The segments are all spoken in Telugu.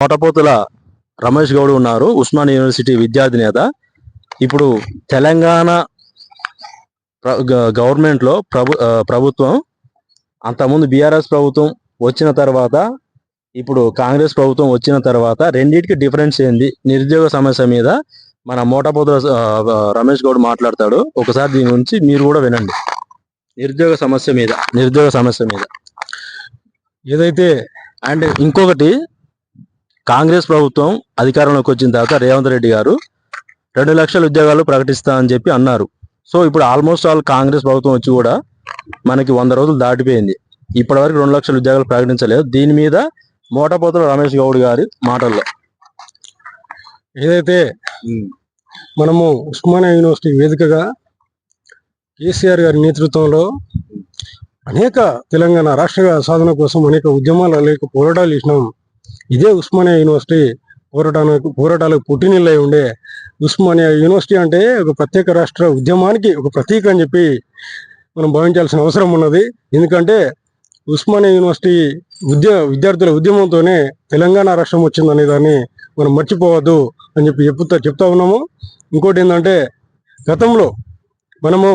తోటపోతుల రమేష్ గౌడ్ ఉన్నారు ఉస్మాన్ యూనివర్సిటీ విద్యార్థి నేత. ఇప్పుడు తెలంగాణ గవర్నమెంట్లో ప్రభు ప్రభుత్వం అంతకుముందు బీఆర్ఎస్ ప్రభుత్వం వచ్చిన తర్వాత ఇప్పుడు కాంగ్రెస్ ప్రభుత్వం వచ్చిన తర్వాత రెండింటికి డిఫరెన్స్ ఏంది? నిరుద్యోగ సమస్య మీద మన మోటపోతుల రమేష్ గౌడ్ మాట్లాడతాడు. ఒకసారి దీని గురించి మీరు కూడా వినండి. నిరుద్యోగ సమస్య మీద నిరుద్యోగ సమస్య మీద. ఏదైతే అండ్ ఇంకొకటి కాంగ్రెస్ ప్రభుత్వం అధికారంలోకి వచ్చిన తర్వాత రేవంత్ రెడ్డి గారు రెండు లక్షల ఉద్యోగాలు ప్రకటిస్తా అని చెప్పి అన్నారు. సో ఇప్పుడు ఆల్మోస్ట్ ఆల్ కాంగ్రెస్ ప్రభుత్వం వచ్చి కూడా మనకి వంద రోజులు దాటిపోయింది. ఇప్పటి వరకు రెండు లక్షల ఉద్యోగాలు ప్రకటించలేదు. దీని మీద మోటపోతుల రమేష్ గౌడ్ గారి మాటల్లో. ఏదైతే మనము ఉస్మానియా యూనివర్సిటీ వేదికగా కేసీఆర్ గారి నేతృత్వంలో అనేక తెలంగాణ రాష్ట్ర సాధన కోసం అనేక ఉద్యమాలు అనేక పోరాటాలు చేసినాం. ఇదే ఉస్మానియా యూనివర్సిటీ పోరాటానికి పోరాటాలకు పుట్టినిల్లై ఉండే ఉస్మానియా యూనివర్సిటీ అంటే ఒక ప్రత్యేక రాష్ట్ర ఉద్యమానికి ఒక ప్రతీక అని చెప్పి మనం భావించాల్సిన అవసరం ఉన్నది. ఎందుకంటే ఉస్మానియా యూనివర్సిటీ ఉద్య విద్యార్థుల ఉద్యమంతోనే తెలంగాణ రాష్ట్రం వచ్చిందనే దాన్ని మనం మర్చిపోవద్దు అని చెప్పి చెప్తా చెప్తా ఉన్నాము. ఇంకోటి ఏంటంటే గతంలో మనము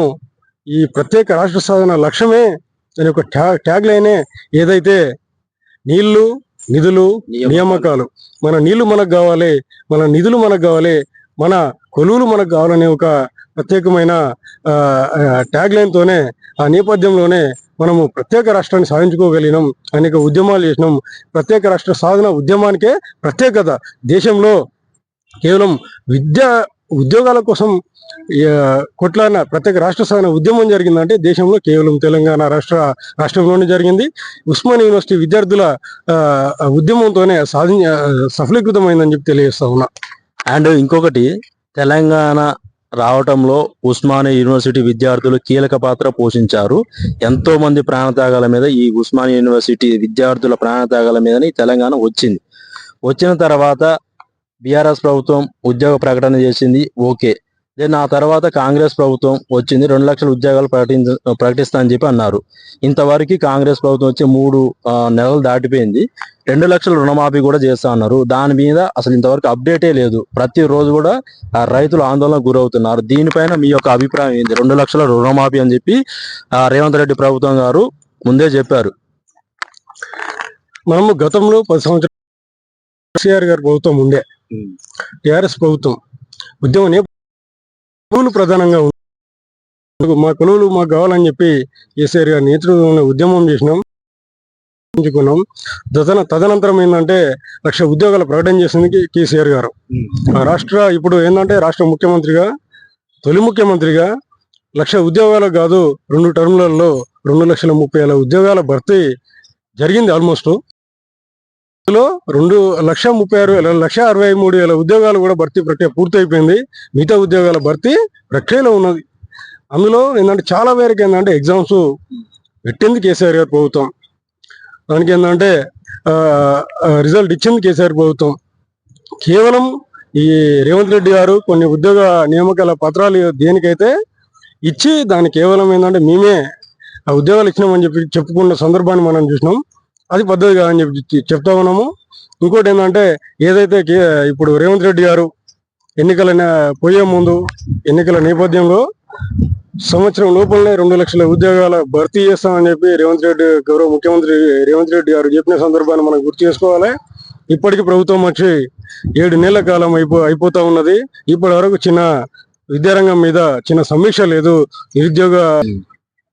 ఈ ప్రత్యేక రాష్ట్ర సాధన లక్ష్యమే దాని యొక్క ట్యాగ్ ట్యాగ్ లైనే ఏదైతే నీళ్ళు నిధులు నియామకాలు. మన నీళ్ళు మనకు కావాలి మన నిధులు మనకు కావాలి మన కొలువులు మనకు కావాలనే ఒక ప్రత్యేకమైన ట్యాగ్ లైన్ తోనే ఆ నేపథ్యంలోనే మనము ప్రత్యేక రాష్ట్రాన్ని సాధించుకోగలిగినాం అనేక ఉద్యమాలు చేసినాం. ప్రత్యేక రాష్ట్ర సాధన ఉద్యమానికే ప్రత్యేకత. దేశంలో కేవలం విద్యా ఉద్యోగాల కోసం కొట్లాన కొట్లాడిన ప్రత్యేక రాష్ట్ర సాధన ఉద్యమం జరిగిందంటే దేశంలో కేవలం తెలంగాణ రాష్ట్ర రాష్ట్రంలోనే జరిగింది. ఉస్మాన్ యూనివర్సిటీ విద్యార్థుల ఆ, ఉద్యమంతోనే సాధి సఫలీకృతమైందని చెప్పి తెలియజేస్తా ఉన్నా. అండ్ ఇంకొకటి తెలంగాణ రావటంలో ఉస్మానియా యూనివర్సిటీ విద్యార్థులు కీలక పాత్ర పోషించారు. ఎంతో మంది ప్రాణత్యాగాల మీద ఈ ఉస్మానియా యూనివర్సిటీ విద్యార్థుల ప్రాణత్యాగాల మీదని తెలంగాణ వచ్చింది. వచ్చిన తర్వాత బీఆర్ఎస్ ప్రభుత్వం ఉద్యోగ ప్రకటన చేసింది ఓకే. దెన్ ఆ తర్వాత కాంగ్రెస్ ప్రభుత్వం వచ్చింది రెండు లక్షల ఉద్యోగాలు ప్రకటించ ప్రకటిస్తా అని చెప్పి అన్నారు. ఇంతవరకు కాంగ్రెస్ ప్రభుత్వం వచ్చి మూడు నెలలు దాటిపోయింది. రెండు లక్షల రుణమాఫీ కూడా చేస్తా అన్నారు. దాని మీద అసలు ఇంతవరకు అప్డేటే లేదు. ప్రతి రోజు కూడా రైతులు ఆందోళన గురవుతున్నారు. దీనిపైన మీ యొక్క అభిప్రాయం ఏంది? రెండు లక్షల రుణమాఫీ అని చెప్పి రేవంత్ రెడ్డి ప్రభుత్వం గారు ముందే చెప్పారు. మనము గతంలో పది సంవత్సరాలు కేసీఆర్ గారి ప్రభుత్వం ఉండే. టిఆర్ఎస్ ప్రభుత్వం ఉద్యమం నేప- కొలువులు ప్రధానంగా ఉంది మా కొలువులు మాకు కావాలని చెప్పి కేసీఆర్ గారి నేతృత్వంలో ఉద్యమం చేసినాం. తదన తదనంతరం ఏంటంటే లక్ష ఉద్యోగాల ప్రకటన చేసింది కేసీఆర్ గారు. ఆ రాష్ట్ర ఇప్పుడు ఏంటంటే రాష్ట్ర ముఖ్యమంత్రిగా తొలి ముఖ్యమంత్రిగా లక్ష ఉద్యోగాలు కాదు రెండు టర్ములలో రెండు లక్షల ముప్పై వేల ఉద్యోగాల భర్తీ జరిగింది ఆల్మోస్ట్. లో రెండు లక్ష ముప్పై ఆరు వేల లక్ష అరవై మూడు వేల ఉద్యోగాలు కూడా భర్తీ ప్రక్రియ పూర్తయిపోయింది. మిగతా ఉద్యోగాల భర్తీ ప్రక్రియలో ఉన్నది. అందులో ఏంటంటే చాలా పేరుకి ఏంటంటే ఎగ్జామ్స్ పెట్టింది కేసీఆర్ గారు ప్రభుత్వం. దానికి ఏంటంటే రిజల్ట్ ఇచ్చింది కేసీఆర్ ప్రభుత్వం. కేవలం ఈ రేవంత్ రెడ్డి గారు కొన్ని ఉద్యోగ నియామకాల పత్రాలు దేనికైతే ఇచ్చి దాని కేవలం ఏంటంటే మేమే ఆ ఉద్యోగాలు ఇచ్చినామని చెప్పి చెప్పుకున్న సందర్భాన్ని మనం చూసినాం. అది పద్ధతి కాదని చెప్పి చెప్తా ఉన్నాము. ఇంకోటి ఏంటంటే ఏదైతే ఇప్పుడు రేవంత్ రెడ్డి గారు ఎన్నికల పోయే ముందు ఎన్నికల నేపథ్యంలో సంవత్సరం లోపలనే రెండు లక్షల ఉద్యోగాల భర్తీ చేస్తామని చెప్పి రేవంత్ రెడ్డి గౌరవ ముఖ్యమంత్రి రేవంత్ రెడ్డి గారు చెప్పిన సందర్భాన్ని మనం గుర్తు చేసుకోవాలి. ఇప్పటికి ప్రభుత్వం వచ్చి ఏడు నెలల కాలం అయిపో అయిపోతా ఉన్నది. ఇప్పటి వరకు చిన్న విద్యారంగం మీద చిన్న సమీక్ష లేదు. నిరుద్యోగ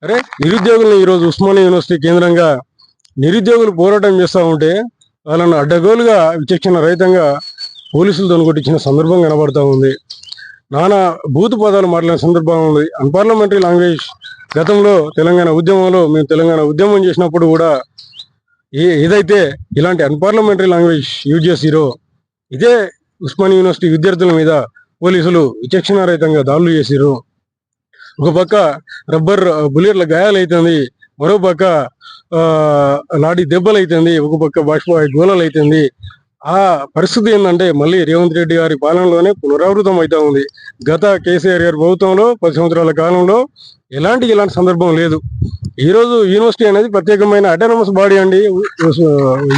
అరే నిరుద్యోగులను ఈరోజు ఉస్మానియా యూనివర్సిటీ కేంద్రంగా నిరుద్యోగులు పోరాటం చేస్తూ ఉంటే వాళ్ళను అడ్డగోలుగా విచక్షణ రహితంగా పోలీసులు కొట్టించిన సందర్భం కనబడుతూ ఉంది. నానా బూతు పదాలు మాట్లాడిన సందర్భం ఉంది. అన్పార్లమెంటరీ లాంగ్వేజ్ గతంలో తెలంగాణ ఉద్యమంలో మేము తెలంగాణ ఉద్యమం చేసినప్పుడు కూడా ఏ ఏదైతే ఇలాంటి అన్పార్లమెంటరీ లాంగ్వేజ్ యూజ్ చేసిరో ఇదే ఉస్మాన్ యూనివర్సిటీ విద్యార్థుల మీద పోలీసులు విచక్షణారహితంగా దాడులు చేసిరు ఒక పక్క రబ్బర్ బుల్లెట్ల గాయాలైతుంది మరో పక్క ఆ, దెబ్బలైతుంది దెబ్బలు ఒక పక్క బాష్పవాయు గోళాలు అవుతుంది ఆ పరిస్థితి ఏంటంటే మళ్ళీ రేవంత్ రెడ్డి గారి పాలనలోనే పునరావృతం అవుతా ఉంది. గత కేసీఆర్ గారి ప్రభుత్వంలో పది సంవత్సరాల కాలంలో ఎలాంటి ఇలాంటి సందర్భం లేదు. ఈ రోజు యూనివర్సిటీ అనేది ప్రత్యేకమైన అటానమస్ బాడీ అండి.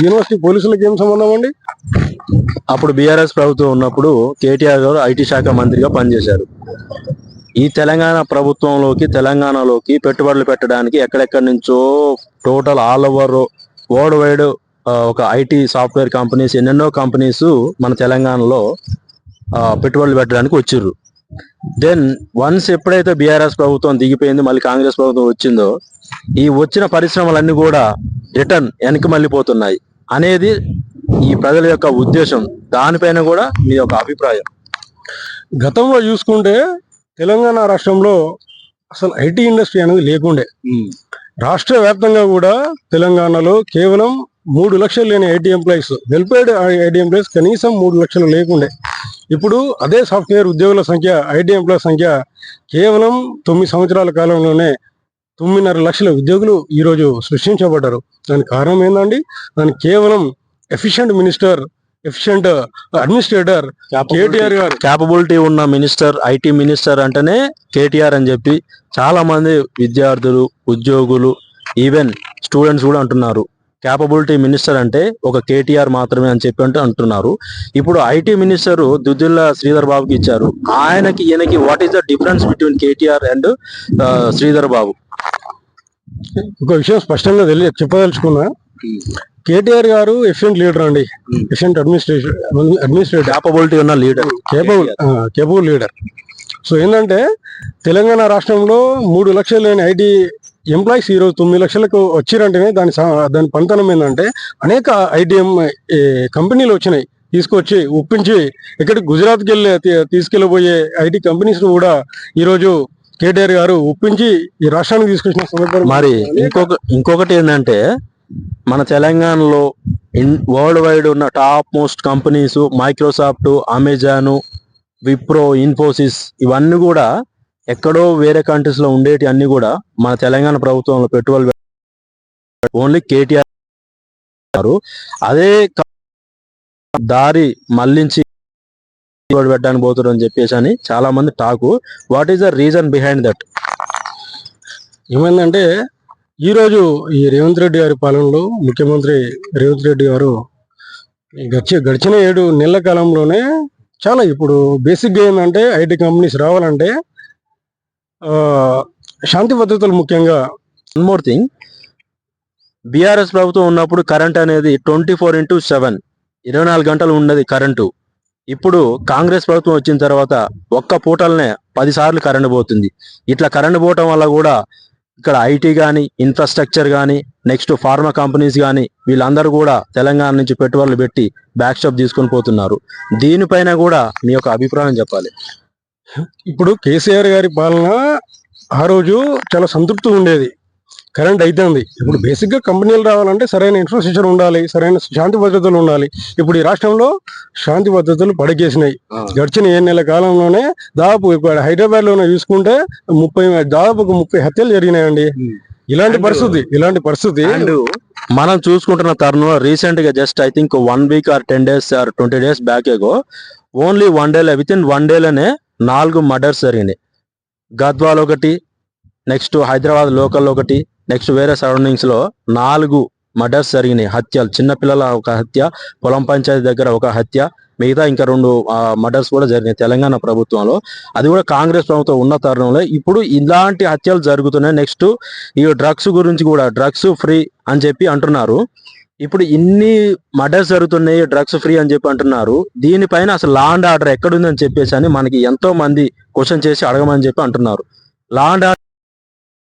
యూనివర్సిటీ పోలీసులకు ఏం సంబంధం అండి? అప్పుడు బీఆర్ఎస్ ప్రభుత్వం ఉన్నప్పుడు కేటీఆర్ గారు ఐటీ శాఖ మంత్రిగా పనిచేశారు. ఈ తెలంగాణ ప్రభుత్వంలోకి తెలంగాణలోకి పెట్టుబడులు పెట్టడానికి ఎక్కడెక్కడి నుంచో total all over world wide ఒక ఐటీ సాఫ్ట్వేర్ కంపెనీస్ ఎన్నెన్నో కంపెనీస్ మన తెలంగాణలో పెట్టుబడులు పెట్టడానికి వచ్చిర్రు. దెన్ వన్స్ ఎప్పుడైతే బీఆర్ఎస్ ప్రభుత్వం దిగిపోయింది మళ్ళీ కాంగ్రెస్ ప్రభుత్వం వచ్చిందో ఈ వచ్చిన పరిశ్రమలన్నీ కూడా రిటర్న్ వెనక్కి మళ్ళీపోతున్నాయి అనేది ఈ ప్రజల యొక్క ఉద్దేశం. దానిపైన కూడా మీ యొక్క అభిప్రాయం. గతంలో చూసుకుంటే తెలంగాణ రాష్ట్రంలో అసలు ఐటీ ఇండస్ట్రీ అనేది లేకుండే. రాష్ట్ర వ్యాప్తంగా కూడా తెలంగాణలో కేవలం మూడు లక్షలు లేని IT employees welfare IT employees కనీసం మూడు లక్షలు లేకుండే. ఇప్పుడు అదే సాఫ్ట్వేర్ ఉద్యోగుల సంఖ్య ఐటీ ఎంప్లాయీస్ సంఖ్య కేవలం తొమ్మిది సంవత్సరాల కాలంలోనే తొమ్మిదిన్నర లక్షల ఉద్యోగులు ఈరోజు సృష్టించబడ్డారు. దానికి కారణం ఏందండి? దానికి కేవలం efficient minister efficient administrator KTR garu. Capability ఉన్న మినిస్టర్ ఐటీ మినిస్టర్ అంటేనే కేటీఆర్ అని చెప్పి చాలా మంది విద్యార్థులు ఉద్యోగులు ఈవెన్ స్టూడెంట్స్ కూడా అంటున్నారు. క్యాపబిలిటీ మినిస్టర్ అంటే ఒక కేటీఆర్ మాత్రమే అని చెప్పి అంటే అంటున్నారు. ఇప్పుడు ఐటీ మినిస్టర్ దుద్దిల్ల శ్రీధర్ బాబుకి ఇచ్చారు. ఆయనకి ఈయనకి what is the difference between KTR and Sridhar Babu? ఒక విషయం స్పష్టంగా తెలియ చెప్పదలుచుకున్నా. కేటీఆర్ గారు ఎఫిషియెంట్ లీడర్ అండి. ఎఫిషియెంట్ అడ్మినిస్ట్రేషన్ అడ్మినిస్ట్రేటర్ క్యాపబిలిటీ ఉన్న leader capable capable leader so ఏంటంటే తెలంగాణ రాష్ట్రంలో మూడు లక్షలు లేని ఐటీ ఎంప్లాయీస్ ఈరోజు తొమ్మిది లక్షలకు వచ్చిరంటేనే దాని దాని పంతనం ఏంటంటే అనేక ఐటీఎం కంపెనీలు వచ్చినాయి. తీసుకొచ్చి ఒప్పించి ఇక్కడికి గుజరాత్కి వెళ్ళి తీసుకెళ్ళబోయే ఐటీ కంపెనీస్ కూడా ఈరోజు కేటీఆర్ గారు ఒప్పించి ఈ రాష్ట్రానికి తీసుకొచ్చిన సందర్భం మరి ఇంకొక ఇంకొకటి ఏంటంటే మన తెలంగాణలో వరల్డ్ వైడ్ ఉన్న top most companies Microsoft Amazon Wipro Infosys ఇవన్నీ కూడా ఎక్కడో వేరే కంట్రీస్లో ఉండేటి అన్ని కూడా మన తెలంగాణ ప్రభుత్వంలో పెట్టుబడులు ఓన్లీ కేటీఆర్ అదే దారి మళ్ళించి పెట్టుబడి పెట్టడానికి పోతారు అని చెప్పేసి అని చాలా మంది talk. What is the reason behind that? ఏమైందంటే ఈ రోజు ఈ రేవంత్ రెడ్డి గారి పాలనలో ముఖ్యమంత్రి రేవంత్ రెడ్డి గారు గడిచి గడిచిన ఏడు నెలల కాలంలోనే చాలా ఇప్పుడు బేసిక్గా ఏంటంటే ఐటీ కంపెనీస్ రావాలంటే శాంతి భద్రతలు ముఖ్యంగా వన్ మోర్ థింగ్ బీఆర్ఎస్ ప్రభుత్వం ఉన్నప్పుడు కరెంట్ అనేది ట్వంటీ ఫోర్ ఇంటూ సెవెన్ ఇరవై నాలుగు గంటలు ఉన్నది కరెంటు ఇప్పుడు కాంగ్రెస్ ప్రభుత్వం వచ్చిన తర్వాత ఒక్క పూటలనే పదిసార్లు కరెంటు కరెంట్ పోతుంది. ఇట్లా కరెంట్ పోవటం వల్ల కూడా ఇక్కడ ఐటీ కానీ ఇన్ఫ్రాస్ట్రక్చర్ కానీ నెక్స్ట్ ఫార్మా కంపెనీస్ కానీ వీళ్ళందరూ కూడా తెలంగాణ నుంచి పెట్టుబడులు పెట్టి బ్యాక్ షాప్ తీసుకొని పోతున్నారు. దీనిపైన కూడా మీ యొక్క అభిప్రాయం చెప్పాలి. ఇప్పుడు కేసీఆర్ గారి పాలన ఆ రోజు చాలా సంతృప్తి ఉండేది. కరెంట్ అవుతుంది ఇప్పుడు బేసిక్గా కంపెనీలు రావాలంటే సరైన ఇన్ఫ్రాస్ట్రక్చర్ ఉండాలి సరైన శాంతి భద్రతలు ఉండాలి. ఇప్పుడు ఈ రాష్ట్రంలో శాంతి భద్రతలు పడకేసినాయి. గడిచిన ఏడు నెలల కాలంలోనే దాదాపు ఇక్కడ హైదరాబాద్లోనే చూసుకుంటే ముప్పై దాదాపు ముప్పై హత్యలు జరిగినాయండి. ఇలాంటి పరిస్థితి ఇలాంటి పరిస్థితి. మనం చూసుకుంటున్న తరుణంలో రీసెంట్గా just I think one week or ten days or twenty days back ago only one డేలో విత్ ఇన్ వన్ డేలోనే నాలుగు మర్డర్స్ జరిగినాయి. గద్వాల్ ఒకటి నెక్స్ట్ హైదరాబాద్ లోకల్ ఒకటి నెక్స్ట్ వేరే సరౌండింగ్స్లో నాలుగు మర్డర్స్ జరిగినాయి. హత్యలు. చిన్నపిల్లల ఒక హత్య పొలం పంచాయతీ దగ్గర ఒక హత్య మిగతా ఇంకా రెండు మర్డర్స్ కూడా జరిగినాయి తెలంగాణ ప్రభుత్వంలో. అది కూడా కాంగ్రెస్ ప్రభుత్వం ఉన్న తరుణంలో ఇప్పుడు ఇలాంటి హత్యలు జరుగుతున్నాయి. నెక్స్ట్ ఈ డ్రగ్స్ గురించి కూడా డ్రగ్స్ ఫ్రీ అని చెప్పి అంటున్నారు. ఇప్పుడు ఇన్ని మర్డర్స్ జరుగుతున్నాయి డ్రగ్స్ ఫ్రీ అని చెప్పి అంటున్నారు. దీనిపైన అసలు లా అండ్ ఆర్డర్ ఎక్కడుంది అని చెప్పేసి అని మనకి ఎంతో మంది క్వశ్చన్ చేసి అడగమని చెప్పి అంటున్నారు. లా అండ్ ఆర్డర్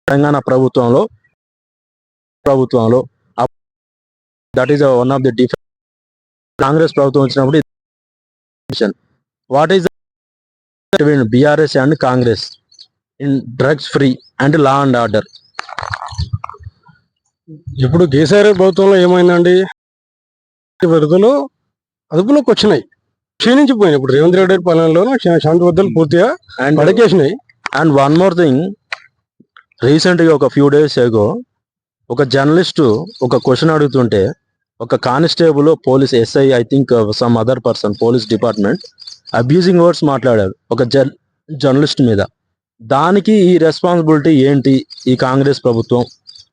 తెలంగాణ ప్రభుత్వంలో ప్రభుత్వంలో. That is one of the difference Congress ప్రభుత్వం వచ్చినప్పుడు what is BRS and Congress in drugs free and law and order ఇప్పుడు కేసీఆర్ ప్రభుత్వంలో ఏమైందండి? భద్రతలు అదుపులోకి వచ్చినాయి. క్షీణించిపోయినాయి. ఇప్పుడు రేవంత్ రెడ్డి శా- శాంతి భద్రతలు పూర్తిగా అండ్ పడకేసినాయి. అండ్ వన్ మోర్ థింగ్ రీసెంట్గా ఒక ఫ్యూ డేస్ ఏగో ఒక జర్నలిస్ట్ ఒక క్వశ్చన్ అడుగుతుంటే ఒక constable police SI I think some other person police department abusing words మాట్లాడారు ఒక జర్ జర్నలిస్ట్ మీద. దానికి ఈ రెస్పాన్సిబిలిటీ ఏంటి ఈ కాంగ్రెస్ ప్రభుత్వం?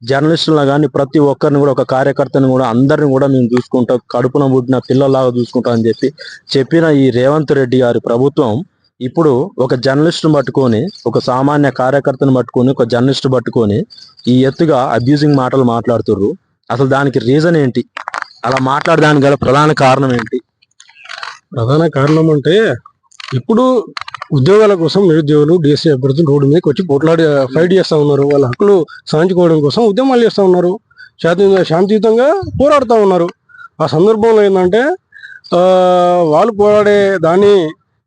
జర్నలిస్టులను కానీ ప్రతి ఒక్కరిని కూడా ఒక కార్యకర్తని కూడా అందరిని కూడా మేము చూసుకుంటాం కడుపున పుట్టిన పిల్లలాగా చూసుకుంటాం అని చెప్పి చెప్పిన ఈ రేవంత్ రెడ్డి గారి ప్రభుత్వం ఇప్పుడు ఒక జర్నలిస్ట్ను పట్టుకొని ఒక సామాన్య కార్యకర్తను పట్టుకొని ఒక జర్నలిస్ట్ పట్టుకొని ఈ ఎత్తుగా అబ్యూజింగ్ మాటలు మాట్లాడుతుర్రు. అసలు దానికి రీజన్ ఏంటి? అలా మాట్లాడడానికి గల ప్రధాన కారణం ఏంటి? ప్రధాన కారణం అంటే ఇప్పుడు ఉద్యోగాల కోసం నిరుద్యోగులు డిఎస్సీ అభ్యర్థులు రోడ్డు మీదకి వచ్చి పోట్లాడి ఫైట్ చేస్తూ ఉన్నారు. వాళ్ళ హక్కులు సాధించుకోవడం కోసం ఉద్యమాలు చేస్తూ ఉన్నారు. శాంతి శాంతియుతంగా పోరాడుతూ ఉన్నారు. ఆ సందర్భంలో ఏంటంటే వాళ్ళు పోరాడే దాన్ని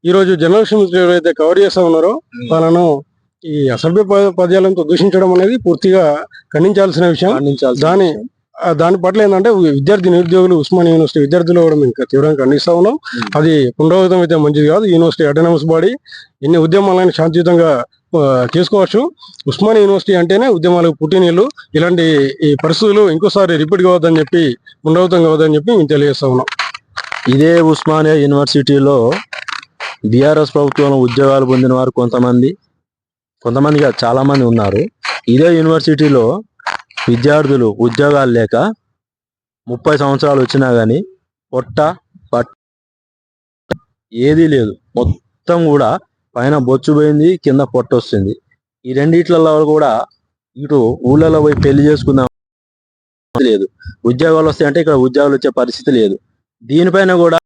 ఈరోజు మిత్రులు ఎవరైతే కవర్ చేస్తా ఉన్నారో వాళ్ళను ఈ అసభ్య పద- పద్యాలతో దూషించడం అనేది పూర్తిగా ఖండించాల్సిన విషయం. దాని దాని పట్ల ఏంటంటే విద్యార్థి నిరుద్యోగులు ఉస్మానియా యూనివర్సిటీ విద్యార్థులు కూడా మేము ఇంకా తీవ్రంగా ఖండిస్తా ఉన్నాం. అది పునరావృతం అయితే మంచిది కాదు. యూనివర్సిటీ అటోనమస్ బాడీ ఎన్ని ఉద్యమాలను శాంతియుతంగా చేసుకోవచ్చు. ఉస్మానియా యూనివర్సిటీ అంటేనే ఉద్యమాలకు పుట్టినీళ్ళు ఇలాంటి ఈ పరిస్థితులు ఇంకోసారి రిపీట్ కావద్దని చెప్పి పునరావృతం కావద్దని చెప్పి మేము తెలియజేస్తా ఉన్నాం. ఇదే ఉస్మానియా యూనివర్సిటీలో బీఆర్ఎస్ ప్రభుత్వంలో ఉద్యోగాలు పొందిన వారు కొంతమంది కొంతమంది చాలామంది ఉన్నారు. ఇదే యూనివర్సిటీలో విద్యార్థులు ఉద్యోగాలు లేక ముప్పై సంవత్సరాలు వచ్చినా కానీ పొట్ట పట్ట ఏదీ లేదు. మొత్తం కూడా పైన బొచ్చు పోయింది కింద పొట్ట వస్తుంది. ఈ రెండిట్లలో కూడా ఇటు ఊళ్ళలో పోయి పెళ్ళి చేసుకుందాం లేదు. ఉద్యోగాలు వస్తాయంటే ఇక్కడ ఉద్యోగాలు వచ్చే పరిస్థితి లేదు. దీనిపైన కూడా